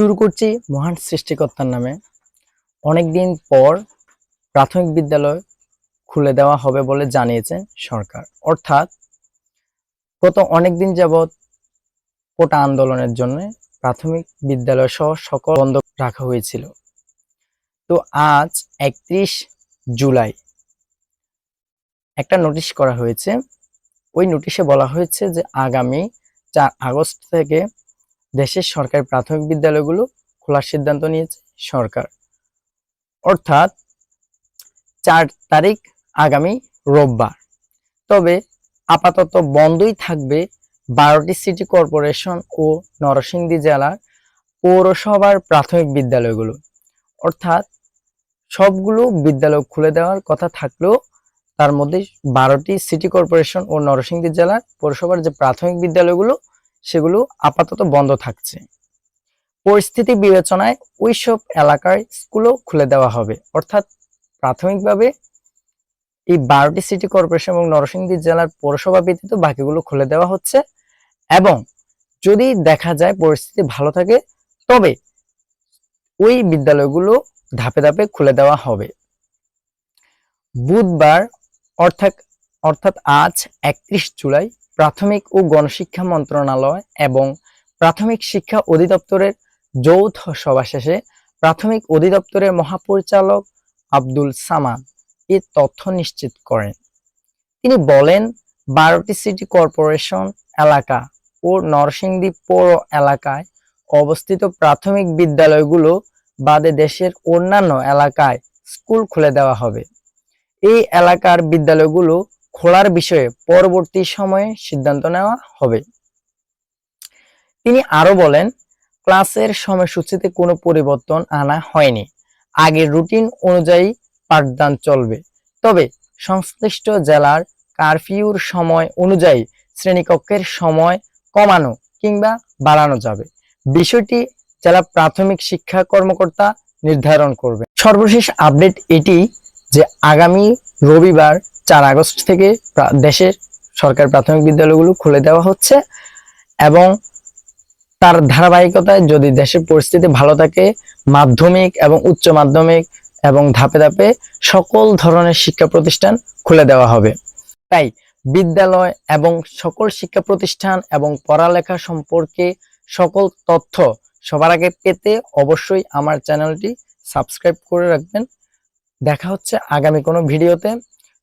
শুরু করছি মহান সৃষ্টিকর্তার নামে। অনেকদিন পর প্রাথমিক বিদ্যালয় খুলে দেওয়া হবে বলে জানিয়েছেন সরকার। অর্থাৎ গত অনেকদিন যাবৎ কোটা আন্দোলনের জন্য প্রাথমিক বিদ্যালয় সহ সকল বন্ধ রাখা হয়েছিল। তো আজ একত্রিশ জুলাই একটা নোটিশ করা হয়েছে। ওই নোটিশে বলা হয়েছে যে আগামী চার আগস্ট থেকে দেশের সরকারি প্রাথমিক বিদ্যালয়গুলো খোলার সিদ্ধান্ত নিয়েছে সরকার। অর্থাৎ চার তারিখ আগামী রোববার। তবে আপাতত বন্ধই থাকবে বারোটি সিটি কর্পোরেশন ও নরসিংদী জেলার পৌরসভার প্রাথমিক বিদ্যালয়গুলো। অর্থাৎ সবগুলো বিদ্যালয় খুলে দেওয়ার কথা থাকলেও তার মধ্যে বারোটি সিটি কর্পোরেশন ও নরসিংদী জেলার পৌরসভার যে প্রাথমিক বিদ্যালয়গুলো সেগুলো আপাতত বন্ধ থাকছে। পরিস্থিতি বিবেচনায় ওইসব এলাকার স্কুলও খুলে দেওয়া হবে। অর্থাৎ প্রাথমিকভাবে এই বারোটি সিটি কর্পোরেশন এবং নরসিংদী জেলার পৌরসভা ব্যতীত বাকিগুলো খুলে দেওয়া হচ্ছে এবং যদি দেখা যায় পরিস্থিতি ভালো থাকে, তবে ওই বিদ্যালয়গুলো ধাপে ধাপে খুলে দেওয়া হবে। বুধবার অর্থাৎ অর্থাৎ আজ একত্রিশ জুলাই প্রাথমিক ও গণশিক্ষা মন্ত্রণালয় এবং প্রাথমিক শিক্ষা অধিদপ্তরের যৌথ সভা শেষে প্রাথমিক অধিদপ্তরের মহাপরিচালক আব্দুল সামাদ এ তথ্য নিশ্চিত করেন। তিনি বলেন, বারোটি সিটি কর্পোরেশন এলাকা ও নরসিংদী পৌর এলাকায় অবস্থিত প্রাথমিক বিদ্যালয়গুলো বাদে দেশের অন্যান্য এলাকায় স্কুল খুলে দেওয়া হবে। এই এলাকার বিদ্যালয়গুলো খোলার বিষয়ে পরবর্তী সময়ে সিদ্ধান্ত নেওয়া হবে। তিনি আরও বলেন, ক্লাসের সময়সূচিতে কোনো পরিবর্তন আনা হয়নি। আগের রুটিন অনুযায়ী পাঠদান চলবে। তবে সংশ্লিষ্ট জেলার কারফিউর সময় অনুযায়ী শ্রেণীকক্ষের সময় কমানো কিংবা বাড়ানো যাবে। বিষয়টি জেলা প্রাথমিক শিক্ষা কর্মকর্তা নির্ধারণ করবে সর্বশেষ আপডেট এটি যে আগামী রবিবার চার আগস্ট থেকে দেশের সরকার প্রাথমিক বিদ্যালয়গুলো খুলে দেওয়া হচ্ছে এবং তার ধারাবাহিকতায় যদি দেশের পরিস্থিতি ভালো থাকে, মাধ্যমিক এবং উচ্চ মাধ্যমিক এবং ধাপে ধাপে সকল ধরনের শিক্ষা প্রতিষ্ঠান খুলে দেওয়া হবে। তাই বিদ্যালয় এবং সকল শিক্ষা প্রতিষ্ঠান এবং পড়ালেখা সম্পর্কে সকল তথ্য সবার আগে পেতে অবশ্যই আমার চ্যানেলটি সাবস্ক্রাইব করে রাখবেন। দেখা হচ্ছে আগামী কোনো ভিডিওতে।